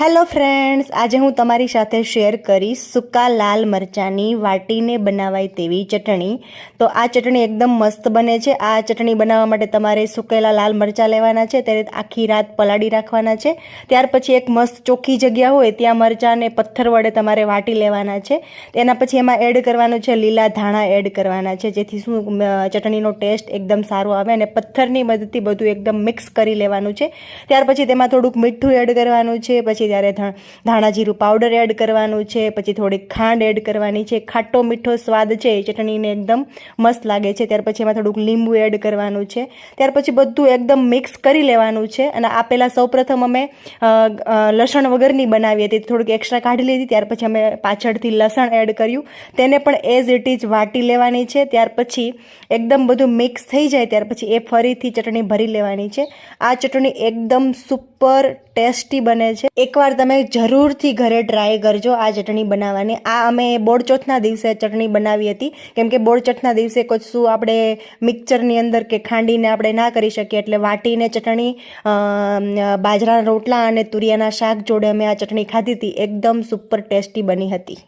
Hello friends આજે હું તમારી સાથે શેર કરીશ સૂકા લાલ મરચાંની વાટીને બનાવાય તેવી ચટણી. તો આ ચટણી એકદમ મસ્ત બને છે. આ ચટણી બનાવવા માટે તમારે સુકેલા લાલ મરચાં લેવાના છે, ત્યારે આખી રાત પલાળી રાખવાના છે. ત્યાર પછી એક મસ્ત ચોખ્ખી જગ્યા હોય, ત્યાં મરચાંને પથ્થર વડે તમારે વાટી લેવાના છે. તેના પછી એમાં એડ કરવાનું છે લીલા ધાણા એડ કરવાના છે, જેથી શું ચટણીનો ટેસ્ટ એકદમ સારો આવે અને પથ્થરની મદદથી બધું એકદમ મિક્સ કરી લેવાનું છે. ત્યાર પછી તેમાં થોડુંક મીઠું એડ કરવાનું છે, પછી ત્યારે ધાણાજીરું પાવડર એડ કરવાનું છે, પછી થોડીક ખાંડ એડ કરવાની છે. ખાટો મીઠો સ્વાદ છે એ ચટણીને એકદમ મસ્ત લાગે છે. ત્યાર પછી એમાં થોડુંક લીંબુ એડ કરવાનું છે. ત્યાર પછી બધું એકદમ મિક્સ કરી લેવાનું છે અને આ પહેલાં સૌપ્રથમ અમે લસણ વગરની બનાવી હતી. થોડુંક એક્સ્ટ્રા કાઢી લીધી. ત્યાર પછી અમે પાછળથી લસણ એડ કર્યું. તેને પણ એઝ ઇટ ઇઝ વાટી લેવાની છે. ત્યાર પછી એકદમ બધું મિક્સ થઈ જાય. ત્યાર પછી એ ફરીથી ચટણી ભરી લેવાની છે. આ ચટણી એકદમ સુપર ટેસ્ટી બને છે. એકવાર તમે જરૂરથી ઘરે ટ્રાય કરજો આ ચટણી બનાવવાની. આ અમે બોડચોથના દિવસે ચટણી બનાવી હતી. કેમ કે બોડચોથના દિવસે કશું આપણે મિક્સરની અંદર કે ખાંડીને આપણે ના કરી શકીએ. એટલે વાટીને ચટણી બાજરાના રોટલા અને તુરિયાના શાક જોડે અમે આ ચટણી ખાધી હતી. એકદમ સુપર ટેસ્ટી બની હતી.